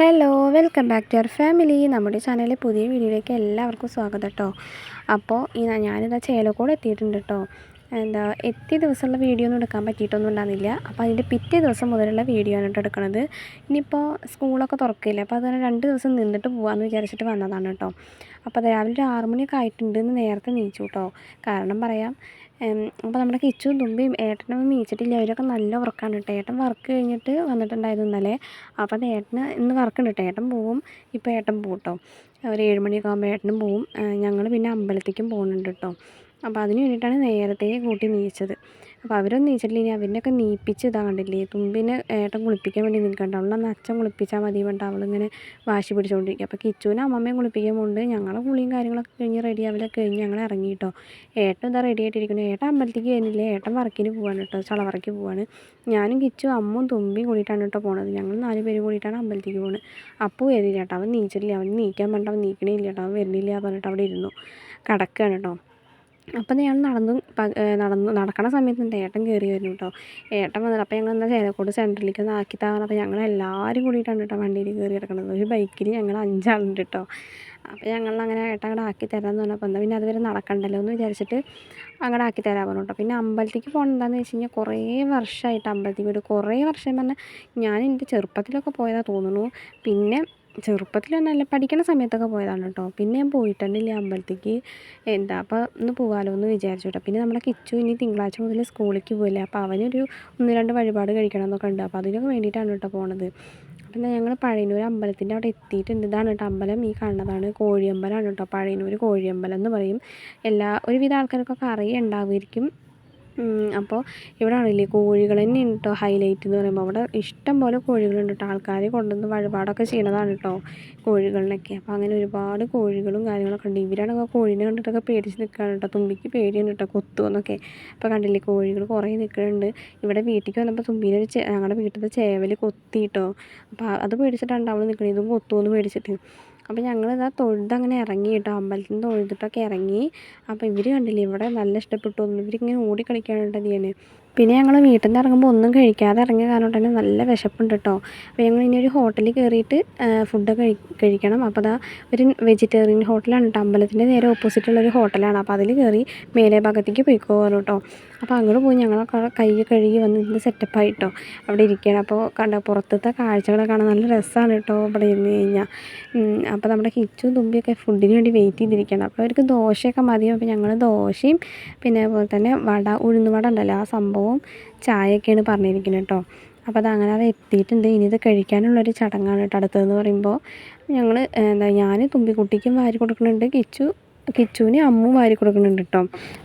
Hello welcome back to our family. നമ്മുടെ ചാനലിലെ പുതിയ വീഡിയോയിലേക്ക് എല്ലാവർക്കും സ്വാഗതം കേട്ടോ അപ്പോൾ ഈ ഞാനിതാ ചേലക്കോട് എത്തിയിട്ടുണ്ട് കേട്ടോ എന്താ എത്തിയ ദിവസമുള്ള വീഡിയോ ഒന്നും എടുക്കാൻ പറ്റിയിട്ടൊന്നും ഉണ്ടാകുന്നില്ല അപ്പോൾ അതിന്റെ പിറ്റേ ദിവസം മുതലുള്ള വീഡിയോ ആണ് കേട്ടോ എടുക്കുന്നത് ഇനിയിപ്പോൾ സ്കൂളൊക്കെ തുറക്കില്ല അപ്പോൾ അതുകൊണ്ട് രണ്ട് ദിവസം നിന്നിട്ട് പോകാമെന്ന് വിചാരിച്ചിട്ട് വന്നതാണ് കേട്ടോ. അപ്പോൾ അത് രാവിലെ ഒരു ആറ് മണിയൊക്കെ ആയിട്ടുണ്ട് എന്ന് നേരത്തെ നീച്ചു കേട്ടോ. കാരണം പറയാം അപ്പോൾ നമ്മുടെ കിച്ചും തുമ്പിയും ഏട്ടനും നീച്ചിട്ടില്ല. അവരൊക്കെ നല്ല ഉറക്കാണ് കേട്ടോ. ഏട്ടൻ വർക്ക് കഴിഞ്ഞിട്ട് വന്നിട്ടുണ്ടായിരുന്നു ഇന്നലെ. അപ്പോൾ അത് ഏട്ടന് ഇന്ന് വർക്കുണ്ട് കേട്ടോ. ഏട്ടൻ പോവും ഇപ്പോൾ ഏട്ടൻ പോകും കേട്ടോ. ഒരു ഏഴ് മണിയൊക്കെ ആകുമ്പോൾ ഏട്ടനും പോവും. ഞങ്ങൾ പിന്നെ അമ്പലത്തേക്കും പോകുന്നുണ്ട് കേട്ടോ. അപ്പോൾ അതിന് വേണ്ടിയിട്ടാണ് നേരത്തെ കൂട്ടി നീച്ചത്. അപ്പോൾ അവരൊന്നും നീച്ചിട്ടില്ല. ഇനി അവരിനൊക്കെ നീപ്പിച്ച് ഇതാ കണ്ടില്ലേ തുമ്പിനെ ഏട്ടൻ കുളിപ്പിക്കാൻ വേണ്ടി നിൽക്കണ്ട. അവളന്ന് അച്ഛൻ കുളിപ്പിച്ചാൽ മതി വേണ്ട അവളിങ്ങനെ വാശി പിടിച്ചുകൊണ്ടിരിക്കുക. അപ്പോൾ കിച്ചുവിനെ അമ്മമ്മയും കുളിപ്പിക്കാൻ പോകുന്നുണ്ട് ഞങ്ങളെ കുളിയും കാര്യങ്ങളൊക്കെ കഴിഞ്ഞ് റെഡി ആവലൊക്കെ കഴിഞ്ഞ് ഞങ്ങൾ ഇറങ്ങി കേട്ടോ. ഏട്ടൻ ഇതാ റെഡി ആയിട്ടിരിക്കുന്നു. ഏട്ടൻ അമ്പലത്തേക്ക് വരുന്നില്ല. ഏട്ടൻ വർക്കിന് പോവാണ് കേട്ടോ. ചളവറയ്ക്ക് പോവാണ്. ഞാനും കിച്ചു അമ്മും തുമ്പിയും കൂടിയിട്ടാണ് കേട്ടോ പോണത്. ഞങ്ങൾ നാല് പേര് കൂടിയിട്ടാണ് അമ്പലത്തേക്ക് പോകുന്നത് അപ്പോൾ വരില്ല കേട്ടോ. അവൻ നീച്ചിട്ടില്ല. അവൻ നീക്കാൻ പറഞ്ഞിട്ട് അവൻ നീക്കണേ ഇല്ല കേട്ടോ. അവൻ വരുന്നില്ല പറഞ്ഞിട്ട് അവിടെ ഇരുന്നു. കിടക്കുകയാണ് കേട്ടോ. അപ്പം ഞാൻ നടന്നു നടന്നു നടക്കണ സമയത്ത് എന്റെ ഏട്ടൻ കയറി വരുന്നു കേട്ടോ ഏട്ടൻ വന്നിട്ട് അപ്പോൾ ഞങ്ങൾ എന്നാൽ ചേലക്കോട് സെന്ററിലേക്ക് ഒന്ന് ആക്കി താന്ന് അപ്പോൾ ഞങ്ങൾ എല്ലാവരും കൂടിയിട്ടാണ് കേട്ടോ വണ്ടിയിൽ കയറി കിടക്കുന്നത്. ഒരു ബൈക്കിൽ ഞങ്ങൾ അഞ്ചാളുണ്ട് കേട്ടോ അപ്പോൾ ഞങ്ങൾ അങ്ങനെ ഏട്ടൻ അങ്ങോട്ട് ആക്കി തരാമെന്ന് പറഞ്ഞപ്പോൾ എന്നാൽ പിന്നെ അതുവരെ നടക്കണ്ടല്ലോ എന്ന് വിചാരിച്ചിട്ട് അങ്ങോട്ട് ആക്കി തരാൻ പറഞ്ഞു കേട്ടോ പിന്നെ അമ്പലത്തേക്ക് പോകണം എന്താണെന്ന് വെച്ച് കഴിഞ്ഞാൽ കുറേ വർഷമായിട്ട് അമ്പലത്തിൽ പോയിട്ട് കുറേ വർഷം പറഞ്ഞാൽ ഞാൻ എന്റെ ചെറുപ്പത്തിലൊക്കെ പോയതാണ് തോന്നുന്നു. പിന്നെ ചെറുപ്പത്തിലൊന്നല്ല പഠിക്കണ സമയത്തൊക്കെ പോയതാണ് കേട്ടോ. പിന്നെ ഞാൻ പോയിട്ടുണ്ടില്ല അമ്പലത്തേക്ക് എന്താ അപ്പോൾ ഒന്ന് പോകാമല്ലോ എന്ന് വിചാരിച്ചു കേട്ടോ. പിന്നെ നമ്മളെ കിച്ചു ഇനി തിങ്കളാഴ്ച മുതൽ സ്കൂളിലേക്ക് പോയില്ലേ അപ്പോൾ അവനൊരു ഒന്ന് രണ്ട് വഴിപാട് കഴിക്കണം എന്നൊക്കെ ഉണ്ട്. അപ്പോൾ അതിനൊക്കെ വേണ്ടിയിട്ടാണ് കേട്ടോ പോണത്. അപ്പം ഞങ്ങൾ പഴയനൂർ അമ്പലത്തിന്റെ അവിടെ എത്തിയിട്ടുണ്ട്. ഇതാണ് കേട്ടോ അമ്പലം. ഈ കാണുന്നതാണ് കോഴിയമ്പലമാണ് കേട്ടോ. പഴയനൂർ കോഴിയമ്പലം എന്ന് പറയും. എല്ലാ ഒരുവിധ ആൾക്കാർക്കൊക്കെ അറിയുണ്ടാവുമായിരിക്കും. അപ്പോൾ ഇവിടെ ആണില്ലേ കോഴികൾ തന്നെയാണ് കേട്ടോ ഹൈലൈറ്റ് എന്ന് പറയുമ്പോൾ അവിടെ ഇഷ്ടം പോലെ കോഴികളുണ്ട് കേട്ടോ ആൾക്കാർ കൊണ്ടുവന്ന് വഴിപാടൊക്കെ ചെയ്യണതാണ് കേട്ടോ കോഴികളിലൊക്കെ അപ്പോൾ അങ്ങനെ ഒരുപാട് കോഴികളും കാര്യങ്ങളൊക്കെ ഉണ്ട്. ഇവരാണെങ്കിൽ കോഴീനെ കണ്ടിട്ടൊക്കെ പേടിച്ച് നിൽക്കുകയാണ് കേട്ടോ തുമ്പിക്ക് പേടിയാണ് കേട്ടോ കൊത്തുമെന്നൊക്കെ അപ്പോൾ കണ്ടില്ലേ കോഴികൾ കുറേ നിൽക്കുന്നുണ്ട് ഇവിടെ വീട്ടിലേക്ക് വന്നപ്പോൾ തുമ്പീനെ ഒരു ഞങ്ങളുടെ വീട്ടിലത്തെ ചേവൽ കൊത്തി കേട്ടോ അപ്പോൾ അത് പേടിച്ചിട്ടാണ് അവൾ നിൽക്കുന്നത് ഇതും കൊത്തുമെന്ന് പേടിച്ചിട്ട്. അപ്പോൾ ഞങ്ങളിതാ തൊഴുതങ്ങനെ ഇറങ്ങി കേട്ടോ അമ്പലത്തിൽ നിന്ന് തൊഴുതിട്ടൊക്കെ ഇറങ്ങി. അപ്പോൾ ഇവർ കണ്ടില്ലേ ഇവിടെ നല്ല ഇഷ്ടപ്പെട്ടു. ഇവരിങ്ങനെ ഓടി ഞാൻ പിന്നെ ഞങ്ങൾ വീട്ടിൽ നിന്ന് ഇറങ്ങുമ്പോൾ ഒന്നും കഴിക്കാതെ ഇറങ്ങിയ കാരണം തന്നെ നല്ല വിശപ്പുണ്ട് കേട്ടോ അപ്പോൾ ഞങ്ങൾ ഇനി ഒരു ഹോട്ടലിൽ കയറിയിട്ട് ഫുഡ് കഴി കഴിക്കണം. അപ്പോൾ അതാ ഒരു വെജിറ്റേറിയൻ ഹോട്ടലാണ് കേട്ടോ അമ്പലത്തിന്റെ നേരെ ഓപ്പോസിറ്റുള്ള ഒരു ഹോട്ടലാണ്. അപ്പോൾ അതിൽ കയറി മേലെ ഭാഗത്തേക്ക് പോയിക്കോളൂ കേട്ടോ അപ്പോൾ അങ്ങോട്ട് പോയി ഞങ്ങളൊക്കെ കൈ കഴുകി വന്ന് ഇതിന്റെ സെറ്റപ്പായിട്ടോ അവിടെ ഇരിക്കുകയാണ്. അപ്പോൾ കണ്ട പുറത്തത്തെ കാഴ്ചകളൊക്കെ കാണാൻ നല്ല രസമാണ് കേട്ടോ ഇവിടെ ഇരുന്ന് കഴിഞ്ഞാൽ. അപ്പോൾ നമ്മുടെ കിച്ചും തുമ്പിയൊക്കെ ഫുഡിന് വേണ്ടി വെയിറ്റ് ചെയ്തിരിക്കുകയാണ്. അപ്പോൾ അവർക്ക് ദോശയൊക്കെ മതി. അപ്പോൾ ഞങ്ങൾ ദോശയും പിന്നെ അതുപോലെ തന്നെ വട ഉഴുന്നുവട ഉണ്ടല്ലോ. ആ സംഭവം ചായയൊക്കെയാണ് പറഞ്ഞിരിക്കുന്നത് കേട്ടോ. അപ്പോൾ അത് അങ്ങനെ അത് എത്തിയിട്ടുണ്ട്. ഇനി ഇത് കഴിക്കാനുള്ളൊരു ചടങ്ങാണ് കേട്ടോ അടുത്തതെന്ന് പറയുമ്പോൾ. ഞങ്ങൾ എന്താ ഞാൻ തുമ്പിക്കുട്ടിക്കും വാരി കൊടുക്കുന്നുണ്ട്. കിച്ചു കിച്ചുവിന് അമ്മും വാരി കൊടുക്കുന്നുണ്ട് കേട്ടോ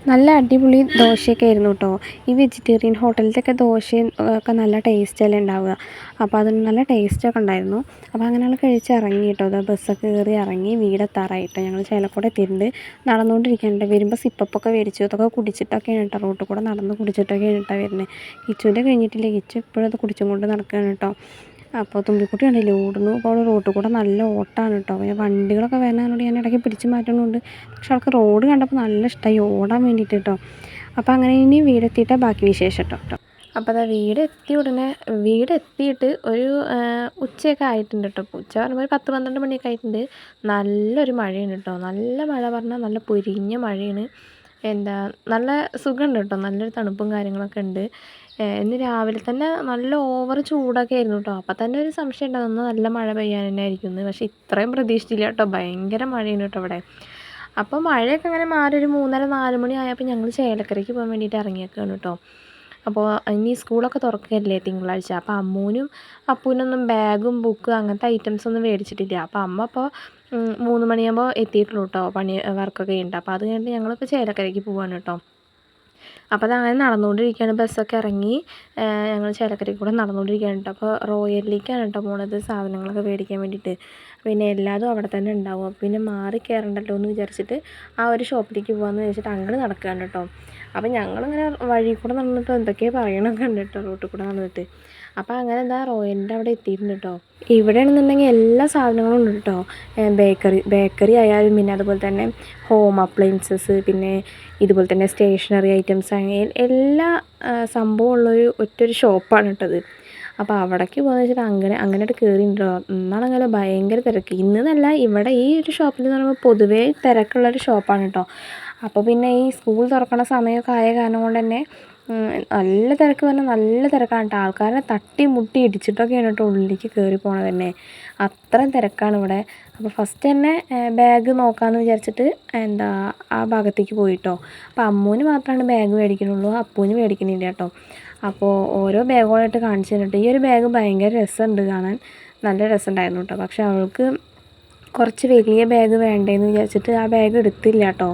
നല്ല അടിപൊളി ദോശയൊക്കെ ആയിരുന്നു കേട്ടോ ഈ വെജിറ്റേറിയൻ ഹോട്ടലിലൊക്കെ ദോശ ഒക്കെ നല്ല ടേസ്റ്റല്ലേ ഉണ്ടാവുക. അപ്പോൾ അതിന് നല്ല ടേസ്റ്റൊക്കെ ഉണ്ടായിരുന്നു. അപ്പോൾ അങ്ങനെയുള്ള കഴിച്ച് ഇറങ്ങി കേട്ടോ അത് ബസ്സൊക്കെ കയറി ഇറങ്ങി വീടെത്താറായിട്ടോ ഞങ്ങൾ ചേലക്കോട് എത്തിയിട്ടുണ്ട് നടന്നുകൊണ്ടിരിക്കുന്നുണ്ട് വരുമ്പോൾ സിപ്പപ്പൊക്കെ മേടിച്ചു. അതൊക്കെ കുടിച്ചിട്ടൊക്കെയാണ് കേട്ടോ റോട്ടിൽ കൂടെ നടന്ന് കുടിച്ചിട്ടൊക്കെയാണ് കേട്ടോ വരുന്നത് കിച്ചുവിന്റെ കഴിഞ്ഞിട്ടില്ല? കിച്ചു ഇപ്പോഴും അത് കുടിച്ചും കൊണ്ട് നടക്കുകയാണ് കേട്ടോ അപ്പോൾ തുമ്പിക്കുട്ടി കണ്ടില്ലേ ഓടുന്നു. അപ്പോൾ അവിടെ റോട്ടിൽ കൂടെ നല്ല ഓട്ടമാണ് കേട്ടോ. പിന്നെ വണ്ടികളൊക്കെ വരുന്നതിനോട് ഞാൻ ഇടയ്ക്ക് പിടിച്ച് മാറ്റുന്നുണ്ട് പക്ഷെ അവൾക്ക് റോഡ് കണ്ടപ്പോൾ നല്ല ഇഷ്ടമായി ഓടാൻ വേണ്ടിയിട്ട് കേട്ടോ. അപ്പോൾ അങ്ങനെ ഇനി വീടെത്തിയിട്ടാണ് ബാക്കി വിശേഷം കേട്ടോ. അപ്പോൾ അതാ വീട് എത്തിയ ഉടനെ വീട് എത്തിയിട്ട് ഒരു ഉച്ചയൊക്കെ ആയിട്ടുണ്ട് കേട്ടോ. ഉച്ച പറയുമ്പോൾ ഒരു പത്ത് പന്ത്രണ്ട് മണിയൊക്കെ ആയിട്ടുണ്ട്. നല്ലൊരു മഴയാണ് കേട്ടോ. നല്ല മഴ പറഞ്ഞാൽ നല്ല പൊരിഞ്ഞ മഴയാണ്. എന്താ നല്ല സുഖമുണ്ട് കേട്ടോ. നല്ലൊരു തണുപ്പും കാര്യങ്ങളൊക്കെ ഉണ്ട്. ഇന്ന് രാവിലെ തന്നെ നല്ല ഓവർ ചൂടൊക്കെ ആയിരുന്നു കേട്ടോ അപ്പം തന്നെ ഒരു സംശയം ഉണ്ടായിരുന്നു നല്ല മഴ പെയ്യാൻ തന്നെ ആയിരിക്കുന്നു പക്ഷേ ഇത്രയും പ്രതീക്ഷിച്ചില്ല കേട്ടോ ഭയങ്കര മഴയാണ് കേട്ടോ ഇവിടെ. അപ്പോൾ മഴയൊക്കെ അങ്ങനെ മാറി ഒരു മൂന്നര നാല് മണി ആയപ്പോൾ ഞങ്ങൾ ചേലക്കരയ്ക്ക് പോകാൻ വേണ്ടിയിട്ട് ഇറങ്ങിയേക്കാണ് കേട്ടോ അപ്പോൾ ഇനി സ്കൂളൊക്കെ തുറക്കുകയല്ലേ തിങ്കളാഴ്ച. അപ്പോൾ അമ്മൂനും അപ്പൂനൊന്നും ബാഗും ബുക്ക് അങ്ങനത്തെ ഐറ്റംസ് ഒന്നും മേടിച്ചിട്ടില്ല. അപ്പോൾ അമ്മ അപ്പോൾ മൂന്ന് മണിയാകുമ്പോൾ എത്തിയിട്ടുള്ളൂ കേട്ടോ പണി വർക്കൊക്കെ ഉണ്ട് അപ്പോൾ അത് കഴിഞ്ഞിട്ട് ഞങ്ങളിപ്പോൾ ചേലക്കരയ്ക്ക് പോവാണ് കേട്ടോ അപ്പോൾ അതങ്ങനെ നടന്നുകൊണ്ടിരിക്കുകയാണ്. ബസ്സൊക്കെ ഇറങ്ങി ഞങ്ങൾ ചേലക്കരയിൽ കൂടെ നടന്നുകൊണ്ടിരിക്കുകയാണ് കേട്ടോ. അപ്പോൾ റോയലിലേക്കാണ് കേട്ടോ പോണത്. സാധനങ്ങളൊക്കെ മേടിക്കാൻ വേണ്ടിയിട്ട്. പിന്നെ എല്ലാതും അവിടെ തന്നെ ഉണ്ടാവും. അപ്പോൾ പിന്നെ മാറി കയറണ്ടല്ലോ എന്ന് വിചാരിച്ചിട്ട് ആ ഒരു ഷോപ്പിലേക്ക് പോകാമെന്ന് വിചാരിച്ചിട്ട് അങ്ങനെ നടക്കുകയാണ് കേട്ടോ. അപ്പോൾ ഞങ്ങളിങ്ങനെ വഴി കൂടെ നടന്നിട്ട് എന്തൊക്കെയാണ് പറയണമൊക്കെ ഉണ്ട് കേട്ടോ. റോട്ടിൽ കൂടെ നടന്നിട്ട്. അപ്പോൾ അങ്ങനെ എന്താ റോയലിന്റെ അവിടെ എത്തിയിട്ടുണ്ട് കേട്ടോ ഇവിടെ ആണെന്നുണ്ടെങ്കിൽ എല്ലാ സാധനങ്ങളും ഉണ്ട് കേട്ടോ ബേക്കറി ബേക്കറി ആയാലും പിന്നെ അതുപോലെ തന്നെ ഹോം അപ്ലയൻസസ് പിന്നെ ഇതുപോലെ തന്നെ സ്റ്റേഷനറി ഐറ്റംസ് അങ്ങനെ എല്ലാ സംഭവം ഉള്ളൊരു ഒറ്റൊരു ഷോപ്പാണ് കേട്ടത് അപ്പോൾ അവിടേക്ക് പോകുന്ന വെച്ചിട്ട് അങ്ങനെ അങ്ങനെയായിട്ട് കയറിയിട്ടുണ്ടോ എന്നാണങ്ങനെ ഭയങ്കര തിരക്ക്. ഇന്ന് എന്നല്ല ഇവിടെ ഈ ഒരു ഷോപ്പിൽ എന്ന് പറയുമ്പോൾ പൊതുവേ തിരക്കുള്ളൊരു ഷോപ്പാണ് കേട്ടോ അപ്പോൾ പിന്നെ ഈ സ്കൂൾ തുറക്കണ സമയമൊക്കെ ആയ കാരണം കൊണ്ട് തന്നെ നല്ല തിരക്ക് പറഞ്ഞാൽ നല്ല തിരക്കാണ് കേട്ടോ. ആൾക്കാരെ തട്ടി മുട്ടി ഇടിച്ചിട്ടൊക്കെയാണ് കേട്ടോ ഉള്ളിലേക്ക് കയറി പോണത് തന്നെ. അത്രയും തിരക്കാണ് ഇവിടെ. അപ്പോൾ ഫസ്റ്റ് തന്നെ ബാഗ് നോക്കാമെന്ന് വിചാരിച്ചിട്ട് എന്താ ആ ഭാഗത്തേക്ക് പോയിട്ടോ. അപ്പോൾ അമ്മൂന് മാത്രമാണ് ബാഗ് മേടിക്കണുള്ളൂ. അപ്പൂന് മേടിക്കണില്ല കേട്ടോ. അപ്പോൾ ഓരോ ബാഗുകളായിട്ട് കാണിച്ചു തന്നിട്ട് ഈ ഒരു ബാഗ് ഭയങ്കര രസമുണ്ട് കാണാൻ. നല്ല രസമുണ്ടായിരുന്നു കേട്ടോ. പക്ഷെ അവൾക്ക് കുറച്ച് വലിയ ബാഗ് വേണ്ടേന്ന് വിചാരിച്ചിട്ട് ആ ബാഗ് എടുത്തില്ല കേട്ടോ.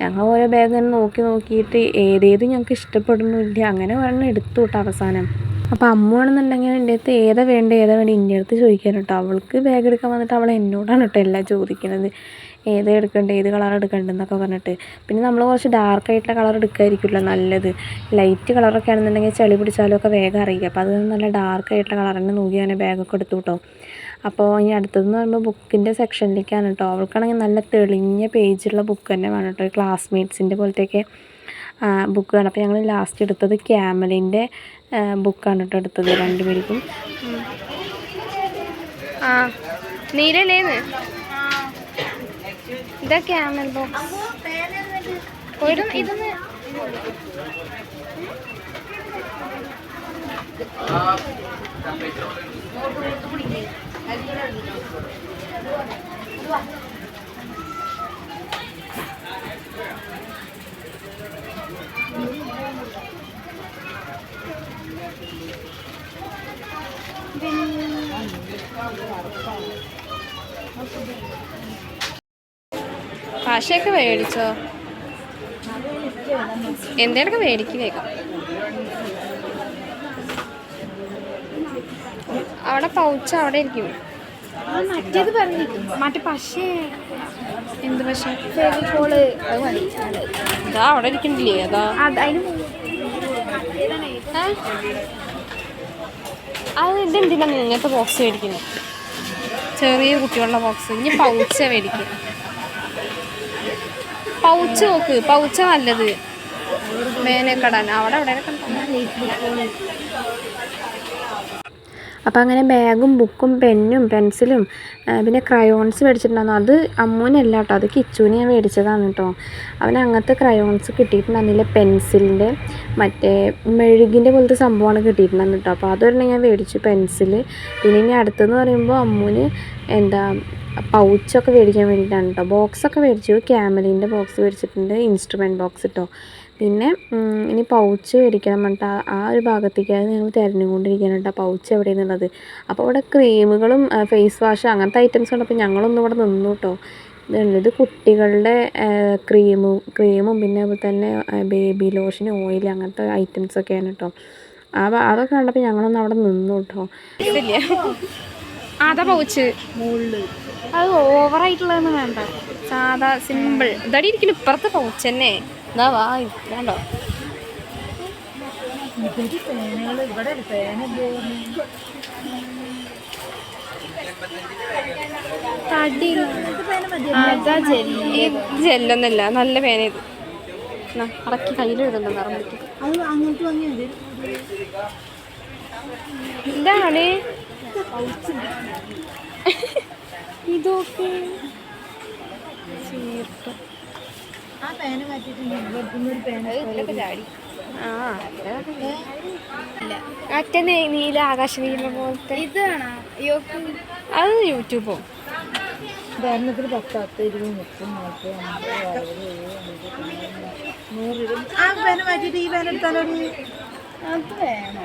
ഞങ്ങൾ ഓരോ ബാഗ് തന്നെ നോക്കി നോക്കിയിട്ട് ഏതേത് ഞങ്ങൾക്ക് ഇഷ്ടപ്പെടുന്നില്ല അങ്ങനെ ഒരെണ്ണം എടുത്തു കേട്ടോ അവസാനം. അപ്പോൾ അമ്മയാണെന്നുണ്ടെങ്കിൽ എന്റെ അടുത്ത് ഏതാ വേണ്ട ഏതാ വേണ്ട എന്റെ അടുത്ത് ചോദിക്കാൻ കേട്ടോ അവൾക്ക് ബാഗ് എടുക്കാൻ വന്നിട്ട് അവൾ എന്നോടാണ് കേട്ടോ എല്ലാം ചോദിക്കുന്നത്. ഏത് എടുക്കേണ്ടത് ഏത് കളർ എടുക്കണ്ടെന്നൊക്കെ പറഞ്ഞിട്ട്. പിന്നെ നമ്മൾ കുറച്ച് ഡാർക്ക് ആയിട്ടുള്ള കളർ എടുക്കായിരിക്കുമല്ലോ നല്ലത്. ലൈറ്റ് കളറൊക്കെ ആണെന്നുണ്ടെങ്കിൽ ചളി പിടിച്ചാലും ഒക്കെ വേഗം അറിയിക്കുക അപ്പോൾ അത് നല്ല ഡാർക്ക് ആയിട്ടുള്ള കളർ തന്നെ നോക്കി അങ്ങനെ ബാഗൊക്കെ എടുത്തു കേട്ടോ അപ്പോൾ ഇനി അടുത്തതെന്ന് പറയുമ്പോൾ ബുക്കിന്റെ സെക്ഷനിലേക്കാണ് കേട്ടോ അവൾക്കാണെങ്കിൽ നല്ല തെളിഞ്ഞ പേജുള്ള ബുക്ക് തന്നെ വേണം കേട്ടോ ക്ലാസ്മേറ്റ്സിന്റെ പോലത്തെയൊക്കെ ബുക്ക് വേണം. അപ്പോൾ ഞങ്ങൾ ലാസ്റ്റ് എടുത്തത് ക്യാമലിന്റെ ബുക്കാണ് കേട്ടോ എടുത്തത് രണ്ടുപേർക്കും. ആ നീലല്ലേന്ന് ഇതാ ക്യാമൽ ബോക്സ് ഇതൊന്ന്. ഭാഷയൊക്കെ മേടിച്ചോ? എന്തേലൊക്കെ മേടിക്കും വേഗം. അവിടെ പൗച്ച അവിടെ ഇരിക്കും. മറ്റേത് പറഞ്ഞു മറ്റേ പക്ഷേ എന്ത് പക്ഷേ ഫെവിക്കോൾ അത് മതി. ഇതാ അവിടെ ഇരിക്കണില്ലേ? അതാ. അതിന്? അത് ഇതെന്തിനാണ് ഇങ്ങനത്തെ ബോക്സ് മേടിക്കുന്നത് ചെറിയ കുട്ടികളുടെ ബോക്സ് ഇനി പൗച്ച മേടിക്കും. പൗച്ച് നോക്ക്. പൗച്ച നല്ലത്. മേനൊക്കെ ഇടാൻ അവിടെ. എവിടെയൊക്കെ അപ്പോൾ അങ്ങനെ ബാഗും ബുക്കും പെന്നും പെൻസിലും പിന്നെ ക്രയോൺസ് മേടിച്ചിട്ടുണ്ടായിരുന്നു. അത് അമ്മൂനല്ല കേട്ടോ അത് കിച്ചുവിന് ഞാൻ മേടിച്ചതാണ് കേട്ടോ. അവന് അങ്ങനത്തെ ക്രയോൺസ് കിട്ടിയിട്ടുണ്ടായിരുന്നില്ല പെൻസിലിന്റെ മറ്റേ മെഴുകിന്റെ പോലത്തെ സംഭവമാണ് കിട്ടിയിട്ടുണ്ടായിരുന്നു കേട്ടോ. അപ്പോൾ അതൊരെണ്ണം ഞാൻ മേടിച്ചു പെൻസിൽ പിന്നെ ഇനി അടുത്തെന്ന് പറയുമ്പോൾ അമ്മൂന് എന്താ പൗച്ചൊക്കെ മേടിക്കാൻ വേണ്ടിയിട്ടാണ് കേട്ടോ. ബോക്സൊക്കെ മേടിച്ചു. ക്യാമലിന്റെ ബോക്സ് മേടിച്ചിട്ടുണ്ട് ഇൻസ്ട്രുമെന്റ് ബോക്സ് കേട്ടോ. പിന്നെ ഇനി പൗച്ച് മേടിക്കണം പറഞ്ഞിട്ട് ആ- ആ ഒരു ഭാഗത്തേക്കാണ് ഞങ്ങൾ തിരഞ്ഞുകൊണ്ടിരിക്കുന്നത് കേട്ടോ. പൗച്ച് എവിടെയെന്നുള്ളത്. അപ്പോൾ അവിടെ ക്രീമുകളും ഫേസ് വാഷ് അങ്ങനത്തെ ഐറ്റംസ് ഉണ്ട് അപ്പോൾ ഞങ്ങളൊന്നും ഇവിടെ നിന്നു കേട്ടോ. ഇതുണ്ട്. ഇത് കുട്ടികളുടെ ക്രീമും ക്രീമും പിന്നെ അതുപോലെ തന്നെ ബേബി ലോഷൻ ഓയിൽ അങ്ങനത്തെ ഐറ്റംസ് ഒക്കെയാണ് കേട്ടോ. ആ അതൊക്കെ കണ്ടപ്പോൾ ഞങ്ങളൊന്നും അവിടെ നിന്നു കേട്ടോ. അതാ പൗച്ച്. അത് ഓവറായിട്ടുള്ളതൊന്നും വേണ്ട. സാധാ സിമ്പിൾ ഇതടി ഇരിക്കുന്നു. ഇപ്പുറത്തെ പൗച്ച് തന്നെ. എന്നാ വാ വേണ്ടോ ഇവിടെ അതാ ജെല്ലി. ജെല്ലൊന്നല്ല നല്ല പേന ഇത്. അടക്കി കയ്യിൽ എഴുതണ്ട ഇതൊക്കെ പറ്റി അത് അങ്ങോട്ട് വാങ്ങിയാൽ മതി എന്താണ് ഇതൊക്കെ ആ പേന മാറ്റിയിട്ട് ആ മറ്റേ നീല ആകാശ നീല പോലത്തെ. ഇതാണോ? അത് യൂട്യൂബോ. ഉദാഹരണത്തിന് പത്ത് പത്ത് ഇരുപത് മുപ്പത് നാൽപ്പത് അമ്പത് അറുപത് എഴുപത് അമ്പത് തൊണ്ണൂറ് നൂറ് ഇരുപത്. ആ പേന മാറ്റിയിട്ട് ഈ പേന എടുത്താലോ അത് വേണോ.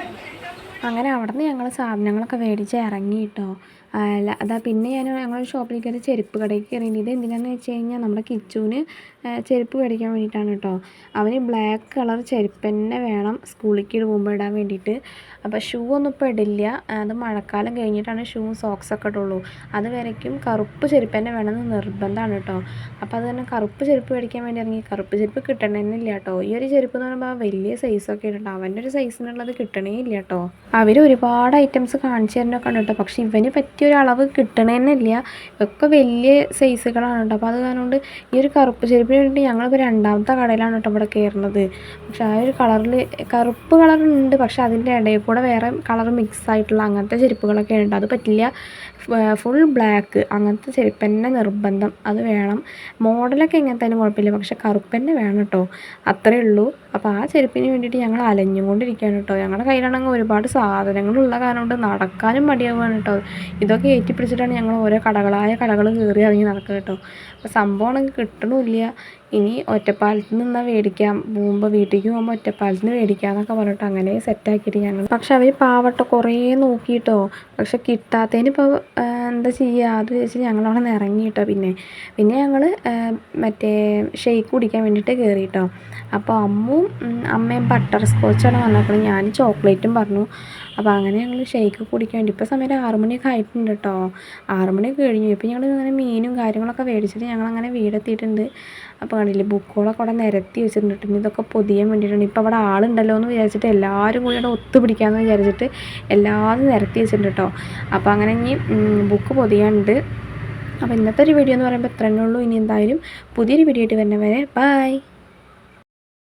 അങ്ങനെ അവിടെ നിന്ന് ഞങ്ങൾ സാധനങ്ങളൊക്കെ മേടിച്ച് ഇറങ്ങി കേട്ടോ അല്ല അതാ പിന്നെ ഞാൻ ഞങ്ങൾ ഷോപ്പിലേക്ക് ഒരു ചെരുപ്പ് കടയ്ക്ക് കയറിയിട്ട് ഇത് എന്തിനാന്ന് വെച്ച് കഴിഞ്ഞാൽ നമ്മുടെ കിച്ചുവിന് ചെരുപ്പ് മേടിക്കാൻ വേണ്ടിയിട്ടാണ് കേട്ടോ. അവന് ബ്ലാക്ക് കളർ ചെരുപ്പ് തന്നെ വേണം സ്കൂളിലേക്ക് പോകുമ്പോൾ ഇടാൻ വേണ്ടിയിട്ട്. അപ്പോൾ ഷൂ ഒന്നും ഇപ്പോൾ ഇടില്ല. അത് മഴക്കാലം കഴിഞ്ഞിട്ടാണ് ഷൂവും സോക്സൊക്കെ ഇടുള്ളൂ. അത് വരയ്ക്കും. കറുപ്പ് ചെരുപ്പ് തന്നെ വേണമെന്ന് നിർബന്ധമാണ് കേട്ടോ. അപ്പോൾ അത് തന്നെ കറുപ്പ് ചെരുപ്പ് മേടിക്കാൻ വേണ്ടി ഇറങ്ങി. കറുപ്പ് ചെരുപ്പ് കിട്ടണമെന്നില്ല കേട്ടോ. ഈ ഒരു ചെരുപ്പ് എന്ന് പറയുമ്പോൾ വലിയ സൈസൊക്കെ ഉണ്ട് അവന്റെ ഒരു സൈസിനുള്ളത് കിട്ടണേ ഇല്ല കേട്ടോ. അവർ ഒരുപാട് ഐറ്റംസ് കാണിച്ചു തരുന്നൊക്കെ ഉണ്ട് കേട്ടോ. പക്ഷേ ഇവന് പറ്റിയ പറ്റിയൊരു അളവ് കിട്ടണമെന്നില്ല ഒക്കെ വലിയ സൈസുകളാണ് കേട്ടോ. അപ്പോൾ അത് കാരണം ഈ ഒരു കറുപ്പ് ചെരുപ്പിന് വേണ്ടി ഞങ്ങളിപ്പോൾ രണ്ടാമത്തെ കടയിലാണ് കേട്ടോ ഇവിടെ കയറുന്നത് പക്ഷേ ആ ഒരു കളറിൽ കറുപ്പ് കളറുണ്ട്. പക്ഷേ അതിന്റെ ഇടയിൽ കൂടെ വേറെ കളർ മിക്സ് ആയിട്ടുള്ള അങ്ങനത്തെ ചെരുപ്പുകളൊക്കെ ഉണ്ട്. അത് പറ്റില്ല. ഫുൾ ബ്ലാക്ക് അങ്ങനത്തെ ചെരുപ്പ് തന്നെ നിർബന്ധം. അത് വേണം. മോഡലൊക്കെ എങ്ങനത്തെ കുഴപ്പമില്ല. പക്ഷേ കറുപ്പ് തന്നെ വേണം കേട്ടോ. അത്രയേ ഉള്ളൂ. അപ്പോൾ ആ ചെരുപ്പിന് വേണ്ടിയിട്ട് ഞങ്ങൾ അലഞ്ഞുകൊണ്ടിരിക്കുകയാണ് കേട്ടോ. ഞങ്ങളുടെ കയ്യിലാണെങ്കിൽ ഒരുപാട് സാധനങ്ങളുള്ള കാരണം കൊണ്ട് നടക്കാനും മടിയാവുകയാണ് കേട്ടോ. ഇതൊക്കെ ഏറ്റി പിടിച്ചിട്ടാണ് ഞങ്ങൾ ഓരോ കടകളായ കടകൾ കയറി ഇറങ്ങി നടക്കുക കേട്ടോ. അപ്പോൾ സംഭവമാണെങ്കിൽ കിട്ടണമില്ല. ഇനി ഒറ്റപ്പാലത്ത് നിന്ന് മേടിക്കാം പോകുമ്പോൾ വീട്ടിലേക്ക് പോകുമ്പോൾ ഒറ്റപ്പാലത്ത് നിന്ന് മേടിക്കാമെന്നൊക്കെ പറഞ്ഞിട്ട് അങ്ങനെ സെറ്റാക്കിയിട്ട് ഞങ്ങൾ പക്ഷെ അവർ പാവട്ട കുറേ നോക്കിയിട്ടോ പക്ഷെ കിട്ടാത്തതിന് ഇപ്പോൾ എന്താ ചെയ്യുക അത് വെച്ച് ഞങ്ങളവിടെ നിന്ന് ഇറങ്ങിയിട്ടോ പിന്നെ. പിന്നെ ഞങ്ങൾ മറ്റേ ഷെയ്ക്ക് കുടിക്കാൻ വേണ്ടിയിട്ട് കയറിയിട്ടോ അപ്പോൾ അമ്മും അമ്മയും ബട്ടർ സ്കോച്ചാണ് വന്നപ്പോൾ ഞാൻ ചോക്ലേറ്റും പറഞ്ഞു. അപ്പോൾ അങ്ങനെ ഞങ്ങൾ ഷേക്ക് കുടിക്കാൻ വേണ്ടി. ഇപ്പോൾ സമയം ആറുമണിയൊക്കെ ആയിട്ടുണ്ട് കേട്ടോ ആറുമണി കഴിഞ്ഞു. ഇപ്പോൾ ഞങ്ങൾ ഇങ്ങനെ മീനും കാര്യങ്ങളൊക്കെ മേടിച്ചിട്ട് ഞങ്ങൾ അങ്ങനെ വീടെത്തിയിട്ടുണ്ട്. അപ്പോൾ കണ്ടില്ലേ ബുക്കുകളൊക്കെ അവിടെ നിരത്തി വെച്ചിട്ടുണ്ട് കേട്ടോ. ഇതൊക്കെ പൊതിയാൻ വേണ്ടിയിട്ടുണ്ട് ഇപ്പോൾ അവിടെ ആളുണ്ടല്ലോ എന്ന് വിചാരിച്ചിട്ട് എല്ലാവരും കൂടി അവിടെ ഒത്തു പിടിക്കാമെന്ന് വിചാരിച്ചിട്ട് എല്ലാവരും നിരത്തി വെച്ചിട്ടുണ്ട് കേട്ടോ അപ്പോൾ അങ്ങനെ ഇനി ബുക്ക് പൊതിയാനുണ്ട്. അപ്പോൾ ഇന്നത്തെ ഒരു വീഡിയോ എന്ന് പറയുമ്പോൾ ഇത്ര തന്നെ ഉള്ളൂ. ഇനി എന്തായാലും പുതിയൊരു വീഡിയോ ആയിട്ട് വരുന്നവരെ ബൈ